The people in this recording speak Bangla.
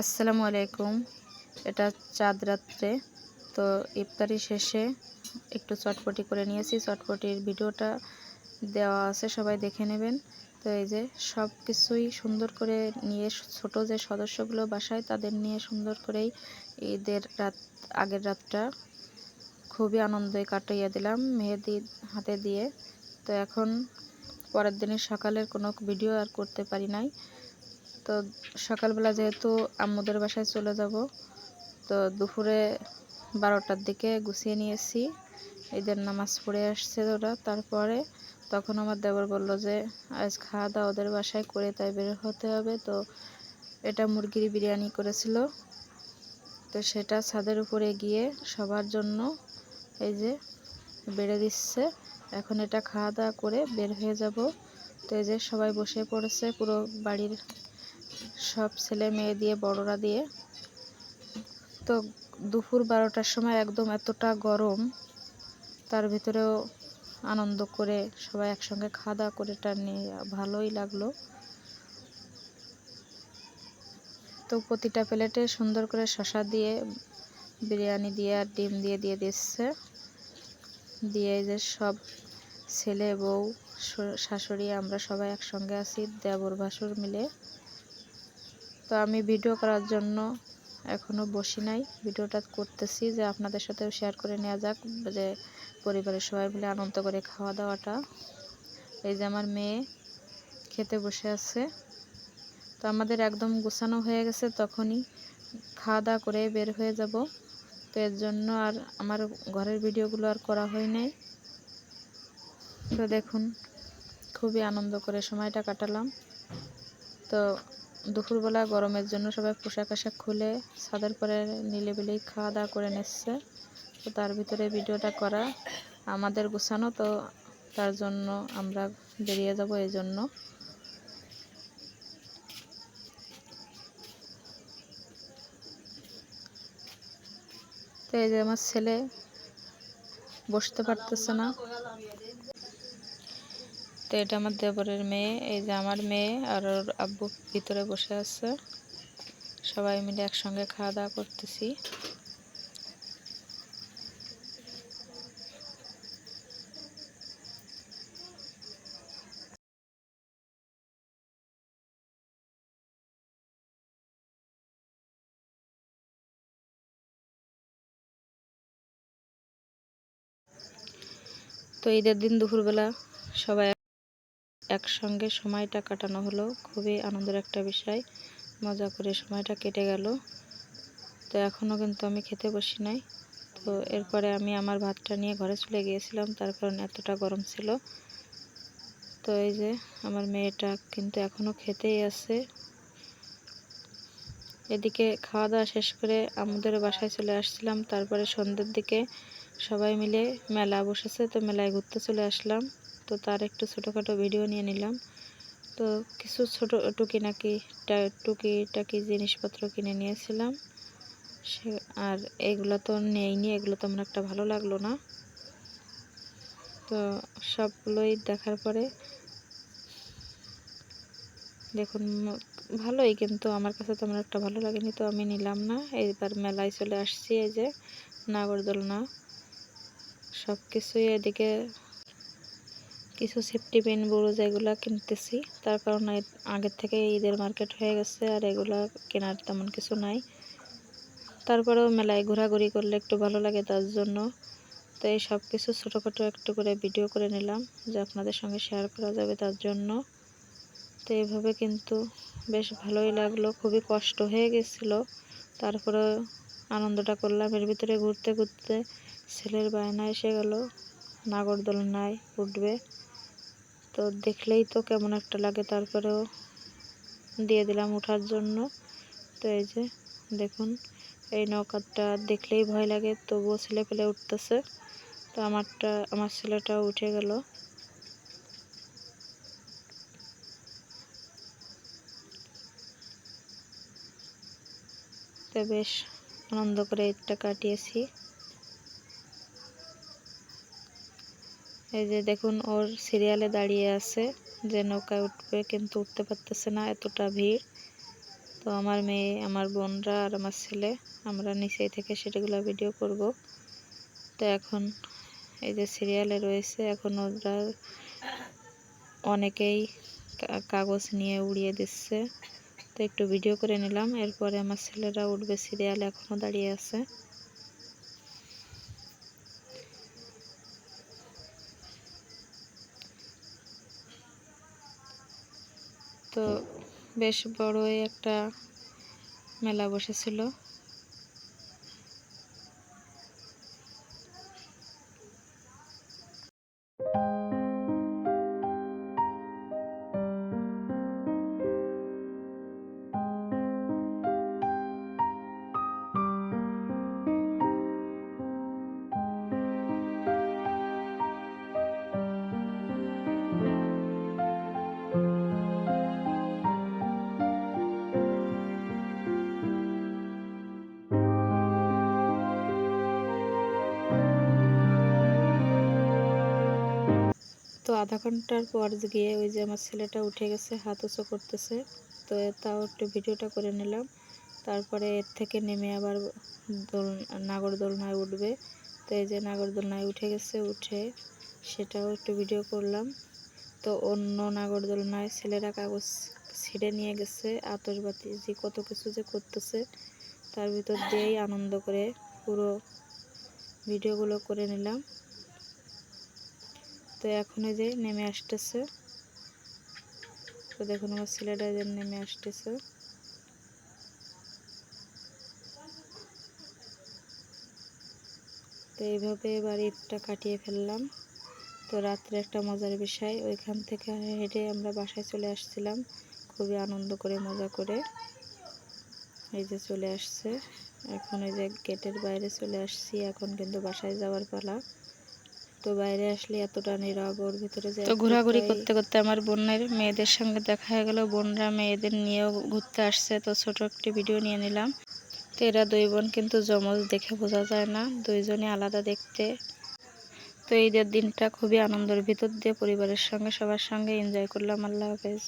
আসসালামু আলাইকুম। এটা চাঁদ রাত্রে। তো ইফতারি শেষে একটু চটপটি করে নিয়েছি। চটপটির ভিডিওটা দেওয়া আছে, সবাই দেখে নেবেন। তো এই যে সব কিছুই সুন্দর করে নিয়ে, ছোট যে সদস্যগুলো বাসায়, তাদের নিয়ে সুন্দর করেই ঈদের রাত, আগের রাতটা খুবই আনন্দে কাটাইয়া দিলাম, মেহেদি হাতে দিয়ে। তো এখন পরের দিনের সকালের কোনো ভিডিও আর করতে পারি নাই। তো সকালবেলা যেহেতু আম্মুদের বাসায় চলে যাব, তো দুপুরে বারোটার দিকে গুছিয়ে নিয়েছি ঈদের নামাজ পড়ে আসছে ওরা। তারপরে তখন আমার দেবর বলল যে, আজ খাওয়া দাওয়া ওদের বাসায় করে তাই বের হতে হবে। তো এটা মুরগির বিরিয়ানি করেছিল। তো সেটা ছাদের উপরে গিয়ে সবার জন্য এই যে বেড়ে দিচ্ছে। এখন এটা খাওয়া দাওয়া করে বের হয়ে যাব। তো এই যে সবাই বসে পড়েছে, পুরো বাড়ির সব ছেলে মেয়ে দিয়ে, বড়রা দিয়ে। তো দুপুর বারোটার সময় একদম এতটা গরম, তার ভিতরেও আনন্দ করে সবাই একসঙ্গে খাওয়া দাওয়া করে এটা নিয়ে ভালোই লাগল। তো প্রতিটা প্লেটে সুন্দর করে শশা দিয়ে, বিরিয়ানি দিয়ে আর ডিম দিয়ে দিয়ে দিচ্ছে। দিয়ে যে সব ছেলে বউ শাশুড়ি আমরা সবাই একসঙ্গে আছি, দেবর, ভাসুর মিলে। তো আমি ভিডিও করার জন্য এখনও বসি নাই। ভিডিওটা করতেছি যে আপনাদের সাথেও শেয়ার করে নেওয়া যাক, যে পরিবারের সবাই মিলে আনন্দ করে খাওয়া দাওয়াটা। এই যে আমার মেয়ে খেতে বসে আছে। তো আমাদের একদম গুছানো হয়ে গেছে, তখনই খাওয়া দাওয়া করে বের হয়ে যাব। তো এর জন্য আর আমার ঘরের ভিডিওগুলো আর করা হয় নাই। তো দেখুন, খুবই আনন্দ করে সময়টা কাটালাম। তো দুপুরবেলা গরমের জন্য সবাই পোশাক আশাক খুলে ছাদের পরে নিলেবিলেই খাওয়া দাওয়া করে নিচ্ছে। তো তার ভিতরে ভিডিওটা করা আমাদের গোছানো, তো তার জন্য আমরা বেরিয়ে যাব এই জন্য। তো এই যে আমার ছেলে বসতে পারতেছে না। তো এটা আমার দেবরের মেয়ে, এই যে আমার মেয়ে আর ওর আব্বু ভিতরে বসে আছে। সবাই মিলে একসঙ্গে খাওয়া দাওয়া করতেছি। তো ঈদের দিন দুপুরবেলা সবাই একসঙ্গে সময়টা কাটানো হলো। খুবই আনন্দের একটা বিষয়। মজা করে সময়টা কেটে গেল। তো এখনও কিন্তু আমি খেতে বসি নাই। তো এরপরে আমি আমার ভাতটা নিয়ে ঘরে চলে গিয়েছিলাম। তার কারণ এতটা গরম ছিল। তো এই যে আমার মেয়েটা কিন্তু এখনও খেতেই আছে। এদিকে খাওয়া দাওয়া শেষ করে আমাদের বাসায় চলে আসছিলাম। তারপরে সন্ধ্যের দিকে সবাই মিলে মেলা বসেছে। তো মেলায় ঘুরতে চলে আসলাম। তো তার একটু ছোটোখাটো ভিডিও নিয়ে নিলাম। তো কিছু ছোটো টুকিনাকি টুকি টাকি জিনিসপত্র কিনে নিয়েছিলাম। সে, আর এগুলো তো নেইনি, এগুলো তো আমার একটা ভালো লাগল না। তো সবগুলোই দেখার পরে দেখুন, ভালোই কিন্তু আমার কাছে তেমন একটা ভালো লাগেনি তো আমি নিলাম না। এইবার মেলায় চলে আসছি এই যে নাগরদোলনা। সব কিছুই এদিকে কিছু সেফটি পেন বড়ো যেগুলো কিনতেছি। তার কারণ আগের থেকে ঈদের মার্কেট হয়ে গেছে আর এগুলো কেনার তেমন কিছু নাই। তারপরেও মেলায় ঘোরাঘুরি করলে একটু ভালো লাগে তার জন্য। তো এই সব কিছু ছোটোখাটো একটু করে ভিডিও করে নিলাম যে আপনাদের সঙ্গে শেয়ার করা যাবে তার জন্য। তো এইভাবে কিন্তু বেশ ভালোই লাগল, খুবই কষ্ট হয়ে গেছিল। তারপরে আনন্দটা করলাম। এর ভিতরে ঘুরতে ঘুরতে ছেলের বায়না এসে গেল। নাগরদোলনায় উঠবে। তো দেখলেই তো কেমন একটা লাগে। তারপরেও দিয়ে দিলাম ওঠার জন্য। তো এই যে দেখুন, এই নৌকাটা দেখলেই ভয় লাগে, তবুও ছেলে পেলে উঠতেছে। তো আমারটা, আমার ছেলেটাও উঠে গেল। তো বেশ আনন্দ করে এটা কাটিয়েছি। এই যে দেখুন, ওর সিরিয়ালে দাঁড়িয়ে আছে যে নৌকায় উঠবে, কিন্তু উঠতে পারতেছে না, এতটা ভিড়। তো আমার মেয়ে, আমার বোনরা আর আমার ছেলে, আমরা নিচেই থেকে সেটাগুলো ভিডিও করব। তো এখন এই যে সিরিয়ালে রয়েছে, এখন ওরা অনেকেই কাগজ নিয়ে উড়িয়ে দিচ্ছে। তো একটু ভিডিও করে নিলাম, এরপরে আমার ছেলেরা উঠবে সিরিয়ালে এখনও দাঁড়িয়ে আছে। তো বেশ বড়ই একটা মেলা বসেছিল। তো আধা ঘণ্টার পর গিয়ে ওই যে আমার ছেলেটা উঠে গেছে, হাত উঁচু করতেছে। তো তাও একটু ভিডিওটা করে নিলাম। তারপরে এর থেকে নেমে আবার দোল, নাগরদোলনায় উঠবে। তো এই যে নাগরদোলনায় উঠে গেছে, উঠে সেটাও একটু ভিডিও করলাম। তো অন্য নাগরদোলনায় ছেলেরা কাগজ ছিঁড়ে নিয়ে গেছে আতসবাতি যে কত কিছু যে করতেছে, তার ভিতর দিয়েই আনন্দ করে পুরো ভিডিওগুলো করে নিলাম। তো এখন এই যে নেমে আসতেছে। তো দেখুন আমার ছেলেটা যে নেমে আসতেছে। তো এইভাবে এবার ঈদটা কাটিয়ে ফেললাম। তো রাত্রে একটা মজার বিষয়, ওইখান থেকে হেঁটে আমরা বাসায় চলে আসছিলাম। খুবই আনন্দ করে, মজা করে। এই যে চলে আসছে। এখন এই যে গেটের বাইরে চলে আসছি, এখন কিন্তু বাসায় যাওয়ার পালা। তো বাইরে আসলে এতটা নীরব ওর ভিতরে তো ঘোরাঘুরি করতে করতে আমার বোনের মেয়েদের সঙ্গে দেখা হয়ে গেল। বোনরা মেয়েদের নিয়েও ঘুরতে আসছে তো ছোট একটি ভিডিও নিয়ে নিলাম। তো এরা দুই বোন কিন্তু জমজ দেখে বোঝা যায় না দুইজনে আলাদা দেখতে। তো ঈদের দিনটা খুবই আনন্দের ভিতর দিয়ে পরিবারের সঙ্গে সবার সঙ্গে এনজয় করলাম। আল্লাহ হাফেজ।